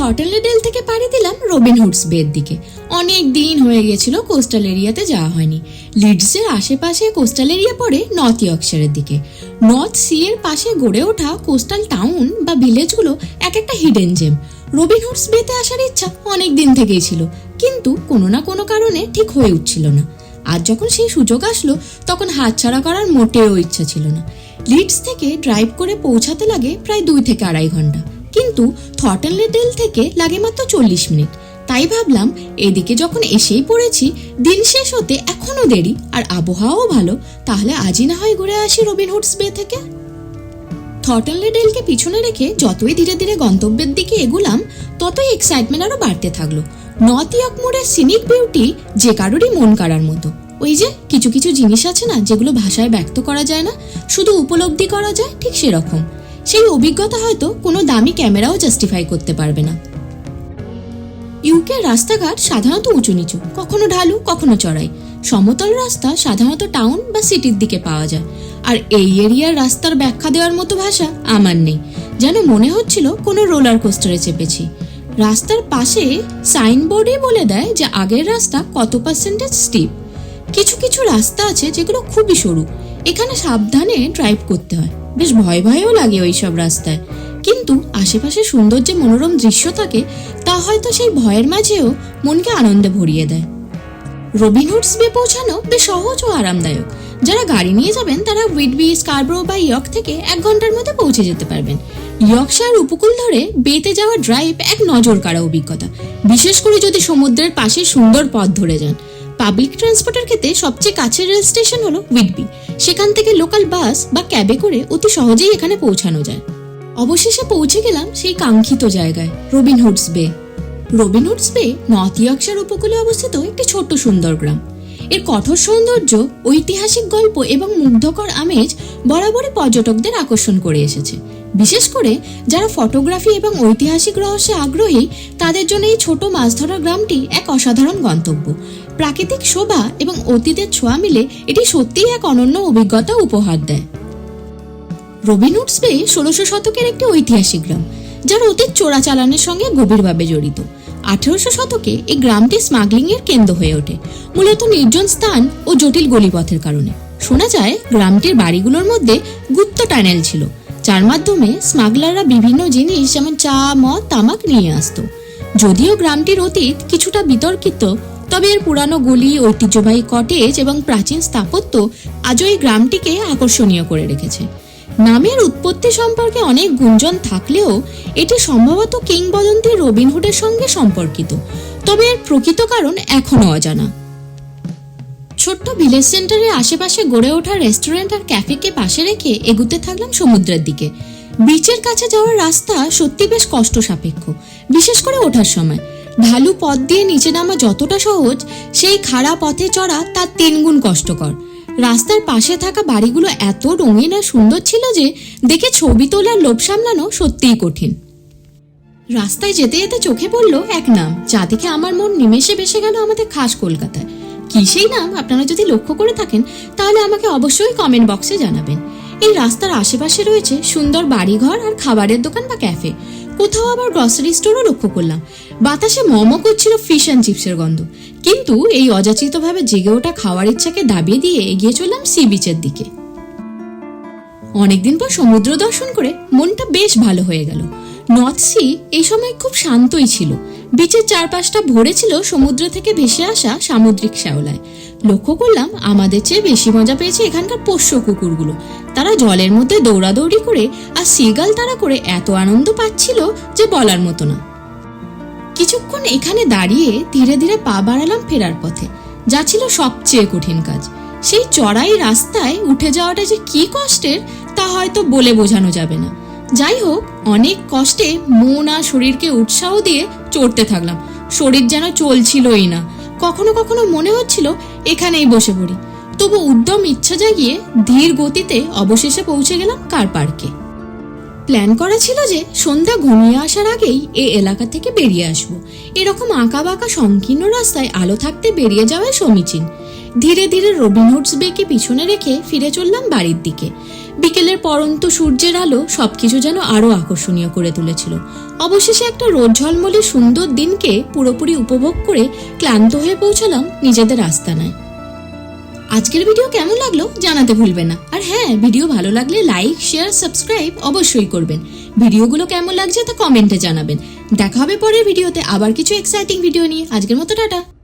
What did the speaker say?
থর্টেলে del থেকে পাড়ি দিলাম রবিন হুডস বের দিকে। অনেক দিন হয়ে গেছিল কোস্টাল এরিয়াতে যাওয়া হয়নি। লিডসের আশেপাশে কোস্টাল এরিয়া পড়ে নর্থ ইয়র্কশারের দিকে। নর্থ সি এর পাশে গড়ে ওঠা কোস্টাল টাউন বা ভিলেজগুলো এক একটা হিডেন জেম রবিন হুডস বেতে আসার ইচ্ছা অনেক দিন থেকেই ছিল, কিন্তু কোনো না কোনো কারণে ঠিক হয়ে উঠছিল না। আর যখন সেই সুযোগ আসলো, তখন হাতছাড়া করার মোটেও ইচ্ছা ছিল না। লিডস থেকে ড্রাইভ করে পৌঁছাতে লাগে প্রায় দুই থেকে আড়াই ঘণ্টা। কিন্তু থটনলে ডেল থেকে লাগে মাত্র চল্লিশ মিনিট। তাই ভাবলাম, এদিকে যখন এসেই পড়েছি, দিন শেষ হতে এখনও দেরি, আর আবহাওয়াও ভালো, তাহলে আজই না হয় ঘুরে আসি রবিন হুডস বে থেকে। থটনলে ডেলকে পিছনে রেখে যতই ধীরে ধীরে গন্তব্যের দিকে এগুলাম, ততই এক্সাইটমেন্ট আরও বাড়তে থাকল। নর্থ ইয়র্ক মোড়ের সিনিক বিউটি যে কারোরই মন কাড়ার মতো। ওই যে, কিছু কিছু জিনিস আছে না, যেগুলো ভাষায় ব্যক্ত করা যায় না, শুধু উপলব্ধি করা যায়, ঠিক সেরকম। সেই অভিজ্ঞতা হয়তো কোনো দামি ক্যামেরাও জাস্টিফাই করতে পারবে না। ইউকে রাস্তাঘাট সাধারণত উঁচু নিচু, কখনো ঢালু, কখনো চড়াই। সমতল রাস্তা সাধারণত টাউন বা সিটির দিকে পাওয়া যায়। আর এই এরিয়ার রাস্তার ব্যাখ্যা দেওয়ার মতো ভাষা আমার নেই। যেন মনে হচ্ছিল কোনো রোলার কোস্টারে চেপেছি। রাস্তার পাশে সাইনবোর্ডে বলে দেয় যে আগের রাস্তা কত পার্সেন্টেজ স্টিপ কিছু কিছু রাস্তা আছে যেগুলো খুবই সরু। এখানে সাবধানে ড্রাইভ করতে হয়। বেশ ভয় ভয়ও লাগে ওই সব রাস্তায়। কিন্তু আশেপাশে সুন্দর যে মনোরম দৃশ্য থাকে, তা হয়তো সেই ভয়ের মাঝেও মনকে আনন্দে ভরিয়ে দেয়। রবিনহুডস বে পৌঁছানো বেশ সহজ ও আরামদায়ক। যারা গাড়ি নিয়ে যাবেন, তারা উইডবি, স্কারব্রো বা ইয়র্ক থেকে এক ঘণ্টার মধ্যে পৌঁছে যেতে পারবেন। ইয়র্কশায়ার উপকূল ধরে বেতে যাওয়া ড্রাইভ এক নজর কাড়া অভিজ্ঞতা। বিশেষ করে যদি সমুদ্রের পাশে সুন্দর পথ ধরে যান। পাবলিক ট্রান্সপোর্টের ক্ষেত্রে সবচেয়ে কাছের রেল স্টেশন হলো উইডবি সেখান থেকে লোকাল বাস বা ক্যাবে করে অতি সহজেই এখানে পৌঁছানো যায়। অবশেষে পৌঁছে গেলাম সেই কাঙ্ক্ষিত জায়গায় রবিনহুডস বে রবিনহুডস বে নর্থ ইয়র্কশার উপকূলে অবস্থিত একটি ছোট্ট সুন্দর গ্রাম। এর কঠোর সৌন্দর্য, ঐতিহাসিক গল্প এবং মুগ্ধকর আমেজ বরাবরই পর্যটকদের আকর্ষণ করে এসেছে। বিশেষ করে যারা ফটোগ্রাফি এবং ঐতিহাসিক রহস্যে আগ্রহী, তাদের জন্য এই ছোট মাছ ধরার গ্রামটি এক অসাধারণ গন্তব্য। প্রাকৃতিক শোভা এবং অতীতের ছোঁয়া মিলে এটি সত্যিই এক অনন্য অভিজ্ঞতা উপহার দেয়। রবিনহুডস বে ষোলোশো শতকের একটি ঐতিহাসিক গ্রাম, যার অতীত চোরাচালানের সঙ্গে গভীরভাবে জড়িত। আঠেরোশো শতকে এই গ্রামটি স্মাগলিং এর কেন্দ্র হয়ে ওঠে, মূলত নির্জন স্থান ও জটিল গলিপথের কারণে। শোনা যায়, গ্রামটির বাড়িগুলোর মধ্যে গুপ্ত টানেল ছিল, যার মাধ্যমে স্মাগলাররা বিভিন্ন জিনিস যেমন চা, মদ, তামাক নিয়ে আসতো। যদিও গ্রামটির অতীত কিছুটা বিতর্কিত তবে এর পুরানো গলি, ঐতিহ্যবাহী কটেজ এবং প্রাচীন স্থাপত্য আজও এই গ্রামটিকে আকর্ষণীয় করে রেখেছে। নামের উৎপত্তি সম্পর্কে অনেক গুঞ্জন থাকলেও এটি সম্ভবত কিংবদন্তি রবিনহুডের সঙ্গে সম্পর্কিত। তবে এর প্রকৃত কারণ এখনও অজানা। ছোট্ট ভিলেজ সেন্টারের আশেপাশে গড়ে ওঠা রেস্টুরেন্ট আর ক্যাফেকে পাশে রেখে এগুতে থাকলাম সমুদ্রের দিকে। বিচের কাছে যাওয়ার রাস্তা সত্যি বেশ কষ্ট সাপেক্ষ বিশেষ করে ওঠার সময়। ঢালু পথ দিয়ে নিচে নামা যতটা সহজ, সেই খাড়া পথে চড়া তার তিনগুণ কষ্টকর। রাস্তার পাশে থাকা বাড়িগুলো এত রঙিন আর সুন্দর ছিল যে, দেখে ছবি তোলার লোভ সামলানো সত্যিই কঠিন। রাস্তায় যেতে যেতে চোখে পড়ল এক নাম, যা দেখে আমার মন নিমেষে বেসে গেল আমাদের খাস কলকাতায়। কি সেই নাম? আপনারা যদি লক্ষ্য করে থাকেন, তাহলে আমাকে অবশ্যই কমেন্ট বক্সে জানাবেন। এই রাস্তার আশেপাশে রয়েছে সুন্দর বাড়িঘর আর খাবারের দোকান বা ক্যাফে কোথাও আবার গ্রসারি স্টোরও লক্ষ্য করলাম। বাতাসে মম করছিল ফিশ অ্যান্ড চিপসের গন্ধ। কিন্তু এই অযাচিতভাবে জেগে ওঠা খাওয়ার ইচ্ছাকে দাবিয়ে দিয়ে এগিয়ে চললাম সি বিচের দিকে। অনেকদিন পর সমুদ্র দর্শন করে মনটা বেশ ভালো হয়ে গেল। নর্থ সি এই সময় খুব শান্তই ছিল। বিচের চারপাশটা ভরে ছিল সমুদ্র থেকে ভেসে আসা সামুদ্রিক শ্যাওলায়। লক্ষ্য করলাম আমাদের চেয়ে বেশি মজা পেয়েছে এখানকার পোষ্য কুকুরগুলো। তারা জলের মধ্যে দৌড়াদৌড়ি করে আর সিগাল তারা করে এত আনন্দ পাচ্ছিল যে বলার মতো না। কিছুক্ষণ এখানে দাঁড়িয়ে ধীরে ধীরে পা বাড়ালাম ফেরার পথে। যা ছিল সবচেয়ে কঠিন কাজ। সেই চড়াই রাস্তায় উঠে যাওয়াটা যে কি কষ্টের, তা হয়তো বলে বোঝানো যাবে না। যাই হোক, অনেক কষ্টে মন আর শরীরকে উৎসাহ দিয়ে চড়তে থাকলাম। শরীর যেন চলছিলই না। কখনো কখনো মনে হচ্ছিল এখানেই বসে পড়ি। তবু উদ্যম ইচ্ছা জাগিয়ে ধীর গতিতে অবশেষে পৌঁছে গেলাম কার পার্কে। প্ল্যান করা ছিল যে সন্ধ্যা ঘনিয়ে আসার আগেই এ এলাকা থেকে বেরিয়ে আসব। এরকম আঁকা বাঁকা সংকীর্ণ রাস্তায় আলো থাকতে বেরিয়ে যাওয়াই সমীচীন। ধীরে ধীরে রবিনহুডস বেকে পিছনে রেখে ফিরে চললাম বাড়ির দিকে। বিকেলের পরন্ত সূর্যের আলো সবকিছু যেন আরও আকর্ষণীয় করে তুলেছিল। অবশেষে একটা রোদ ঝলমলে সুন্দর দিনকে পুরোপুরি উপভোগ করে ক্লান্ত হয়ে পৌঁছালাম নিজেদের আস্তানায়। আজকের ভিডিও কেমন লাগল জানাতে ভুলবেন না। আর হ্যাঁ ভিডিও ভালো লাগলে লাইক, শেয়ার, সাবস্ক্রাইব অবশ্যই করবেন। ভিডিওগুলো কেমন লাগছে তা কমেন্টে জানাবেন। দেখা হবে পরের ভিডিওতে আবার কিছু এক্সাইটিং ভিডিও নিয়ে। আজকের মতো টাটা।